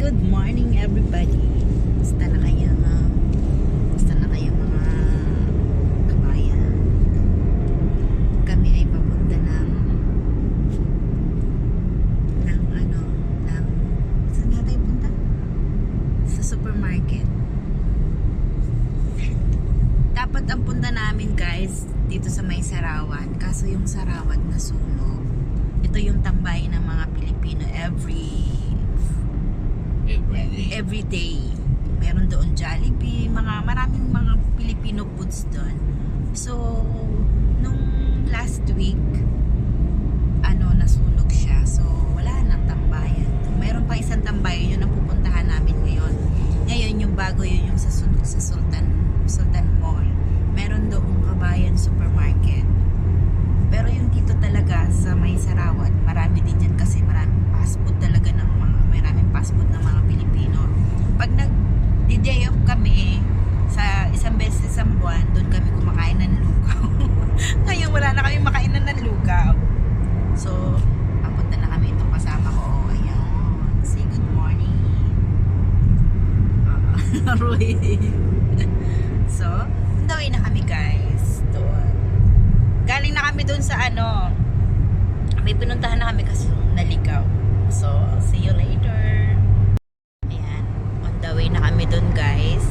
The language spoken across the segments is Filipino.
good morning everybody. Basta na kayo, uh, basta na kayo mga kabayan. Kami ay papunta ng ng ano, ng saan nga tayo punta? Sa supermarket. Dapat ang punta namin guys dito sa may Sarawan. Kaso yung Sarawat nasunog. Ito yung tambay ng mga Pilipino every Every day. every day. Meron doon Jollibee, mga maraming mga Filipino foods doon. So, nung last week, ano, nasunog siya. So, wala nang tambayan. Meron pa isang tambayan, yun ang pupuntahan namin ngayon. Ngayon, yung bago yun yung sa, Sul- sa Sultan, Sultan Mall. Meron doong kabayan supermarket. Pero yung dito talaga sa may Sarawat, marami din dyan kasi maraming fast food talaga ng mga, maraming fast food ng mga Pilipino. Pag nag day off kami, sa isang beses isang buwan, doon kami kumakain ng lugaw. Ngayon wala na kami makainan ng lugaw. So, papunta na kami itong kasama ko. Ayan. Say good morning. Ah, Roy. so, dawin na kami guys. Doon. Galing na kami doon sa ano, may pinuntahan na kami kasi naligaw. So, see you later. Ayan, on the way na kami doon guys.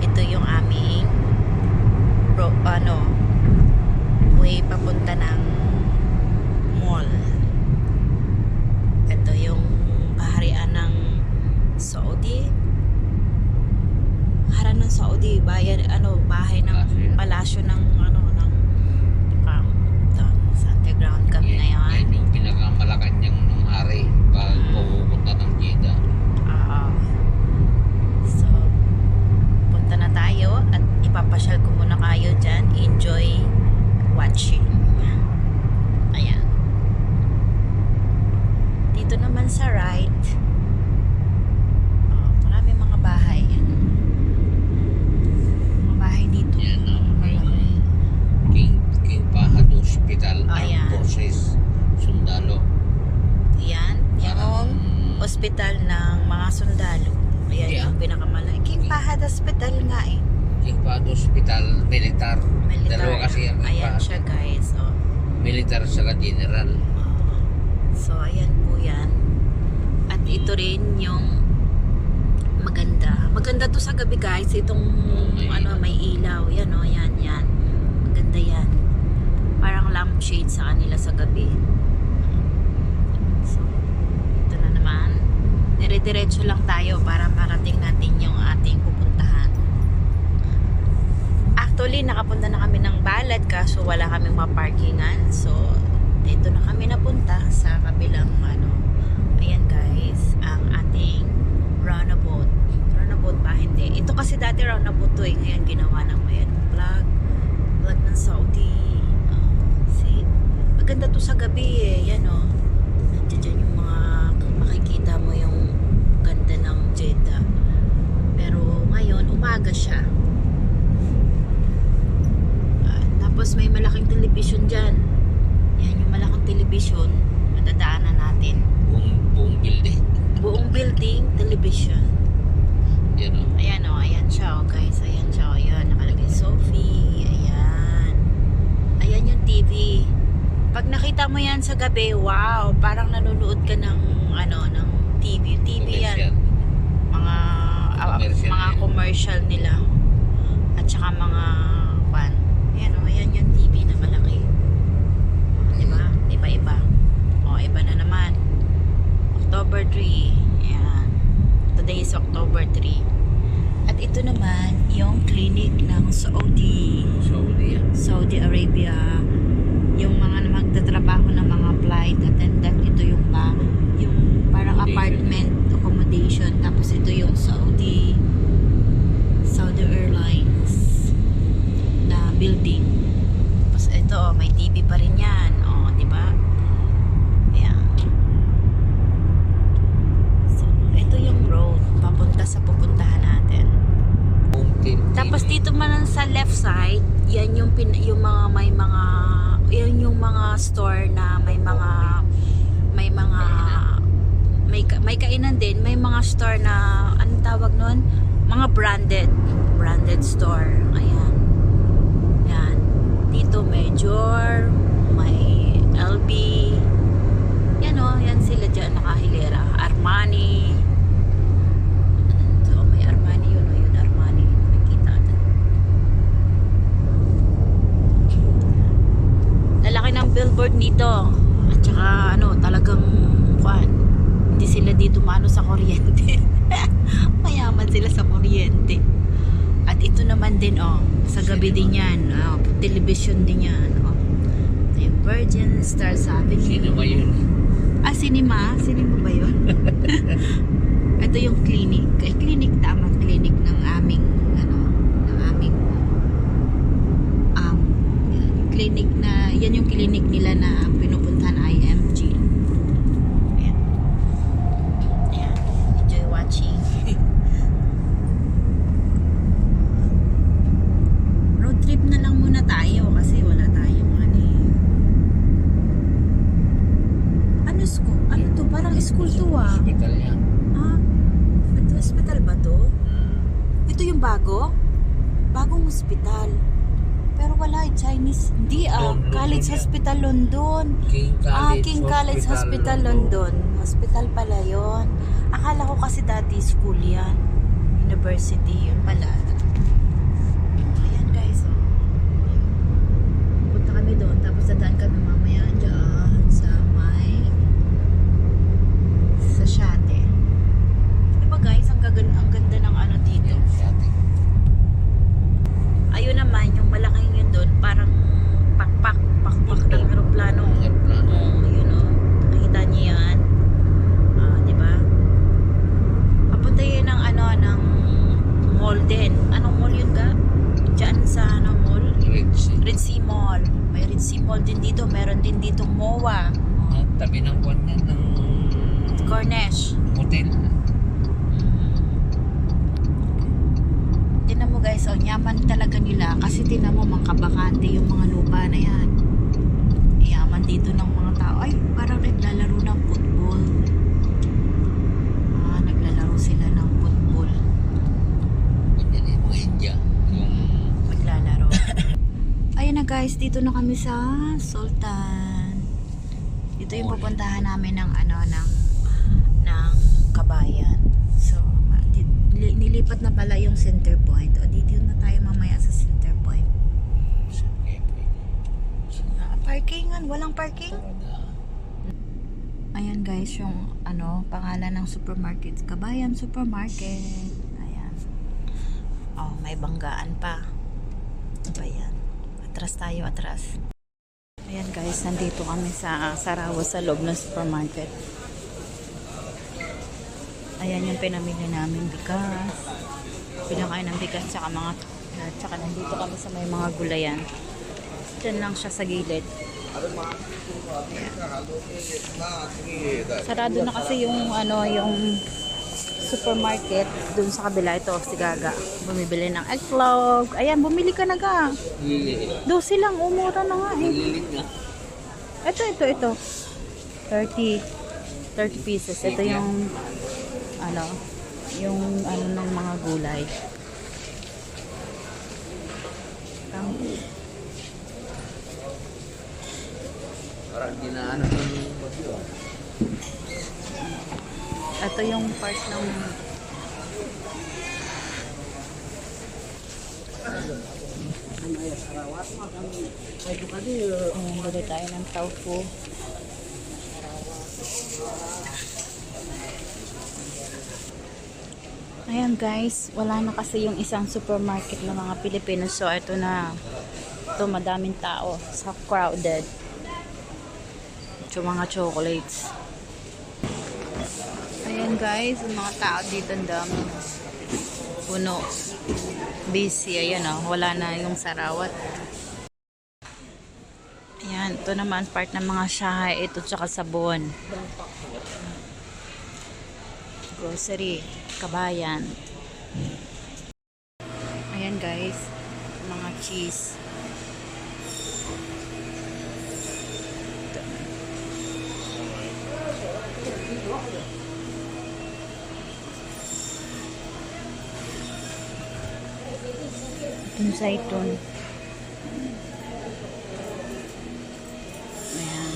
Ito yung aming bro, ano, way papunta ng mall. Ito yung kaharian ng Saudi. Haran ng Saudi, bayan, ano, bahay ng Palasyo. palasyo ng, ano, ng, um, doon, sa underground kami Yan- ngayon. Yan yung pinakamalacanang ng hari pag Mm. pupunta ng Jeddah. Oo. So, punta na tayo at ipapasyal ko muna kayo dyan. Enjoy watching. Ayan. Dito naman sa right, oh, marami mga bahay. Mga bahay dito. Yan ang Malaki. King, King Fahad Hospital Ayan. Armed Forces Sundalo. Yan. Yung hospital ng mga sundalo. Ayan Yeah. yung pinakamalaki. King Fahad Hospital nga eh. King Fahad Hospital Militar. Militar. Dalawa kasi yan. Ayan siya guys. Oh. Militar sa General. So, ayan po yan. At ito rin yung maganda. Maganda to sa gabi guys. Itong may ano, may ilaw. Yan o, yan, yan. Maganda yan. Parang lampshade sa kanila sa gabi. So, ito na naman. Dire-diretso lang tayo para marating natin yung ating pupuntahan. Actually, nakapunta na kami ng Balad kaso wala kaming maparkingan. So, dito na kami napunta sa kabilang ano. Ayan guys, ang ating roundabout. Roundabout ba? Hindi. Ito kasi dati roundabout to eh. Ngayon ginawa ng ayan, vlog. Vlog ng Saudi. Oh, see? Maganda to sa gabi eh. Yan oh. Nandiyan dyan yung mga makikita mo yung ganda ng Jeddah. Pero ngayon, umaga siya. Ah, tapos may malaking television dyan. Yan yung malaking television. Madadaanan natin. Buong, buong building. Buong building, television. Yan o. Ayan o, ayan siya o guys. Ayan siya o. Ayan, nakalagay Sophie. Ayan. Ayan yung TV. Pag nakita mo yan sa gabi, wow, parang nanonood ka ng, ano, ng TV. TV yan. Mga, ah, Commercial mga yan. commercial nila. At saka mga, pan. Ayan o, ayan yung TV na malaki. Diba? Iba-iba. O, iba na naman. October 3. Ayan. Today is October 3. At ito naman, yung clinic ng Saudi. Saudi yan. Saudi Arabia. Yung mga magtatrabaho ng mga flight attendant. Ito yung ba? Yung parang Accommodation. apartment accommodation. Tapos ito yung Saudi Saudi Airlines na building. Tapos ito, oh, may TV pa rin yan. O, di ba? Ayan. So, ito yung road papunta sa pupuntahan natin. Home team. Tapos dito man sa left side, yan yung pin, yung mga may mga yan yung mga store na may mga may mga may, may kainan din, may mga store na, anong tawag nun? Mga branded, branded store. Ayan. Yan. Dito Major, may LB. Yan o, yan sila dyan nakahilera. Armani. So, may Armani yun o, yun Armani. Nakikita natin. Lalaki ng billboard nito. At saka ano, talagang kuan. Hindi sila dito mano sa kuryente. Mayaman sila sa kuryente. At ito naman din oh, sa gabi din yan. Oh, television din yan. Oh. Yung Virgin Stars Avenue. Sino ba yun? Ah, cinema? Cinema ba yun? ito yung clinic. Ay, clinic tama. Clinic ng aming ano, ng aming um, clinic na, yan yung clinic nila na pinupuntahan IMG. Ayan. Ayan. Enjoy watching. Road trip na lang muna tayo kasi wala tayong ano eh. Ano school? Ano to? Parang school to ah. Hospital yan. Ah, ito hospital ba to? Ito yung bago? Bagong hospital. Pero wala, eh, Chinese. Hindi ah, London College yan. Hospital London. King College ah, King College Hospital, London. Hospital pala yon. Akala ko kasi dati school yan. University, yun pala. Ayan guys, oh. Punta kami doon, tapos dadaan kami mamaya dyan sa may sa Shate. Diba guys, ang, gagan ang ganda ng ano dito. Ayun naman, yung malaking yun doon, parang pakpak, pakpak ng aeroplano. Aeroplano. Oo, yun o. Nakita niyo yan? Ah, di ba? Papunta yun ng ano, ng mall din. Anong mall yun ga? Diyan sa ano mall? Red Sea. Red Sea Mall. Mall din dito. Meron din dito MOA. Ah, tabi ng kwan yan ng Cornish. hotel. Tinan mo guys, oh, yaman talaga nila kasi tinan mo mga kabakante yung mga lupa na yan. Yaman dito ng mga tao. Ay, parang naglalaro ng football. Ah, naglalaro sila ng football. Ganyan yung mga India. Yung Maglalaro. Ayun na guys, dito na kami sa Sultan. Dito yung pupuntahan namin ng ano, ng ng kabayan. So, nilipat na pala yung center point. O, dito na tayo mamaya sa center point. Ah, parkingan, walang parking? Ayan guys, yung ano, pangalan ng supermarket. Kabayan Supermarket. Ayan. Oh, may banggaan pa. Ano ba yan? Atras tayo, atras. Ayan guys, nandito kami sa Sarawa sa loob ng supermarket. Ayan yung pinamili namin bigas. Pinakain ng bigas tsaka mga tsaka nandito kami sa may mga gulayan. Diyan lang siya sa gilid. Sarado na kasi yung ano, yung supermarket dun sa kabila ito si Gaga. Bumibili ng eggplog. Ayan, bumili ka na ga. Liliit. 12 lang, umura na nga eh. Ito, ito, ito. 30. 30 pieces. Ito yung, ano, yung ano ng mga gulay. Ang, Parang ginaano ng bagyo. Ito yung part ng Ayan, bili tayo ng tofu. Ayan guys, wala na kasi yung isang supermarket ng mga Pilipino. So ito na, ito madaming tao. So crowded. Ito mga chocolates. Ayan guys, mga tao dito ang dami. Puno. Busy. Ayan o, wala na yung sarawat. Ayan, ito naman part ng mga shahay. Ito tsaka sabon. Grocery. Kabayan. Ayan guys, mga cheese. Itong zaitun. Ayan.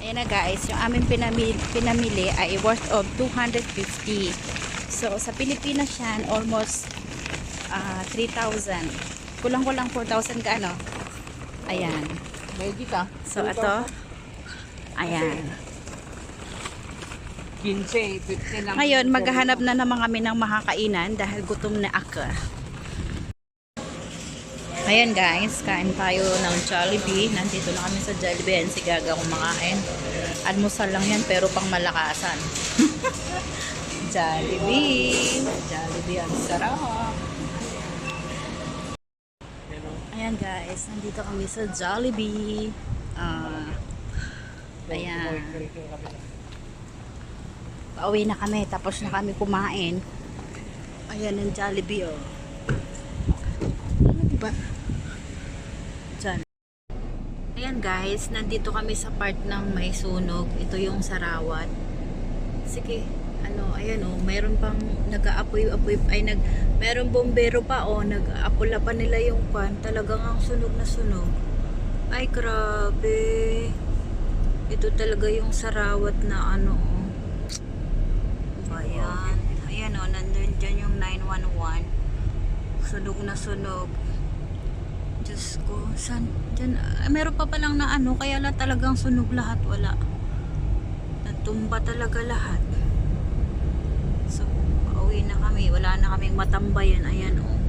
Ayan na guys, yung aming pinamili, pinamili ay worth of 250. So, sa Pilipinas yan, almost ah, 3,000. Kulang-kulang 4,000 ka, ano? Ayan. May kita. So, ito. Ayan. 15, 15 lang. Ngayon, maghahanap na naman kami ng makakainan dahil gutom na ako. Ayan guys, kain tayo ng Jollibee. Nandito na kami sa Jollibee. Ayan si Gaga kumakain. Almusal lang yan pero pang malakasan. Jollibee. Jollibee ang sarap. Ayan guys, nandito kami sa Jollibee. Ah, ayan. Pauwi na kami, tapos na kami kumain. Ayan ang Jollibee, oh. Ano ba? Dyan. Ayan guys, nandito kami sa part ng may sunog. Ito yung Sarawat. Sige, ano, ayan oh, mayroon pang nag-aapoy-apoy, ay nag, mayroon bombero pa oh, nag-aapula pa nila yung pan. Talagang ang sunog na sunog. Ay, grabe. Ito talaga yung Sarawat na ano, oh. Ayan. Ayan o, nandun dyan yung 911. Sunog na sunog. Diyos ko, san? Dyan, ah, meron pa palang na ano, kaya la talagang sunog lahat, wala. Natumba talaga lahat. So, pauwi na kami. Wala na kaming matambayan. Ayan o.